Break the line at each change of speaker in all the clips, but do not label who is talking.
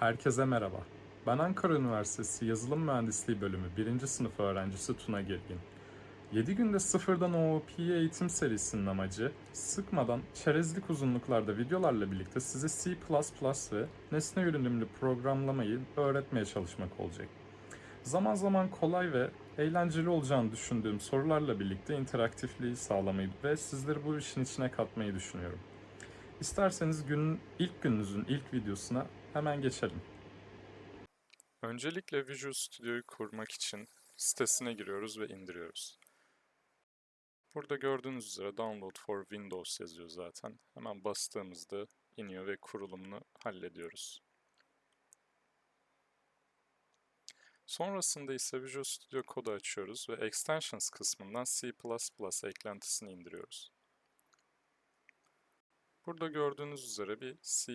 Herkese merhaba. Ben Ankara Üniversitesi Yazılım Mühendisliği Bölümü 1. sınıf öğrencisi Tuna Gelgin. 7 günde sıfırdan OOP eğitim serisinin amacı sıkmadan çerezlik uzunluklarda videolarla birlikte size C++ ve nesne yönelimli programlamayı öğretmeye çalışmak olacak. Zaman zaman kolay ve eğlenceli olacağını düşündüğüm sorularla birlikte interaktifliği sağlamayı ve sizleri bu işin içine katmayı düşünüyorum. İsterseniz günün ilk gününüzün ilk videosuna hemen geçelim. Öncelikle Visual Studio'yu kurmak için sitesine giriyoruz ve indiriyoruz. Burada gördüğünüz üzere Download for Windows yazıyor zaten. Hemen bastığımızda iniyor ve kurulumunu hallediyoruz. Sonrasında ise Visual Studio Code'u açıyoruz ve Extensions kısmından C++ eklentisini indiriyoruz. Burada gördüğünüz üzere bir C++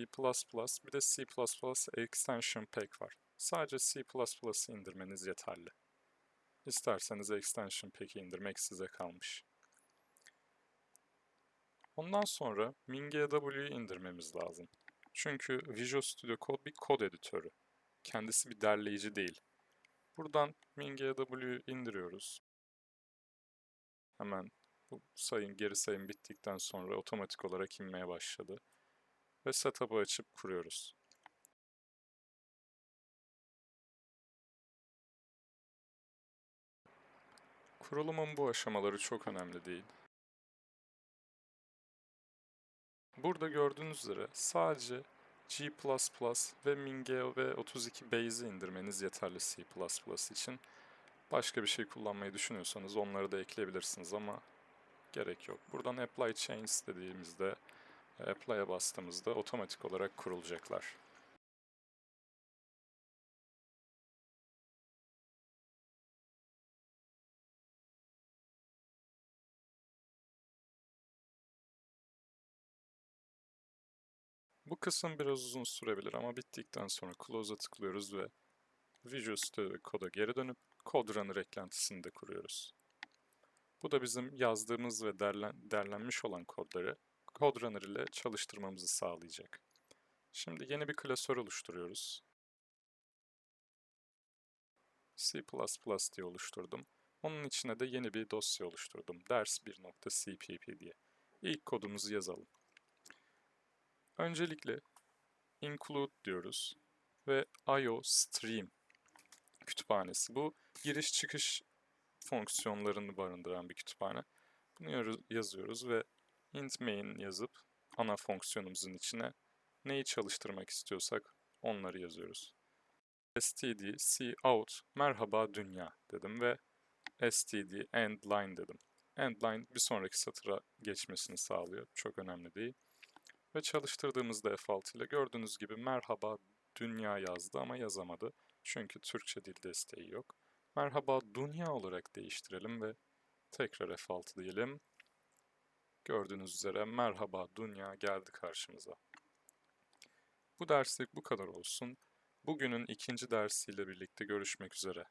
bir de C++ Extension Pack var. Sadece C++'ı indirmeniz yeterli. İsterseniz Extension Pack'i indirmek size kalmış. Ondan sonra MinGW'yi indirmemiz lazım. Çünkü Visual Studio Code bir kod editörü. Kendisi bir derleyici değil. Buradan MinGW'yi indiriyoruz. Hemen bu sayım, geri sayım bittikten sonra otomatik olarak inmeye başladı. Ve setup'ı açıp kuruyoruz. Kurulumun bu aşamaları çok önemli değil. Burada gördüğünüz üzere sadece G++ ve MinGeo 32 Base'i indirmeniz yeterli C++ için. Başka bir şey kullanmayı düşünüyorsanız onları da ekleyebilirsiniz ama gerek yok. Buradan Apply Changes dediğimizde Apply'a bastığımızda otomatik olarak kurulacaklar. Bu kısım biraz uzun sürebilir ama bittikten sonra Close'a tıklıyoruz ve Visual Studio Code'a geri dönüp Code Runner eklentisini de kuruyoruz. Bu da bizim yazdığımız ve derlen, derlenmiş olan kodları Code Runner ile çalıştırmamızı sağlayacak. Şimdi yeni bir klasör oluşturuyoruz. C++ diye oluşturdum. Onun içine de yeni bir dosya oluşturdum. ders1.cpp diye. İlk kodumuzu yazalım. Öncelikle include diyoruz ve IO stream kütüphanesi. Bu giriş çıkış fonksiyonlarını barındıran bir kütüphane. Bunu yazıyoruz ve int main yazıp ana fonksiyonumuzun içine neyi çalıştırmak istiyorsak onları yazıyoruz. std cout merhaba dünya dedim ve std end line dedim. End line bir sonraki satıra geçmesini sağlıyor. Çok önemli değil. Ve çalıştırdığımızda F6 ile gördüğünüz gibi merhaba dünya yazdı ama yazamadı. Çünkü Türkçe dil desteği yok. Merhaba dünya olarak değiştirelim ve tekrar F6 diyelim. Gördüğünüz üzere merhaba dünya geldi karşımıza. Bu derslik bu kadar olsun. Bugünün ikinci dersiyle birlikte görüşmek üzere.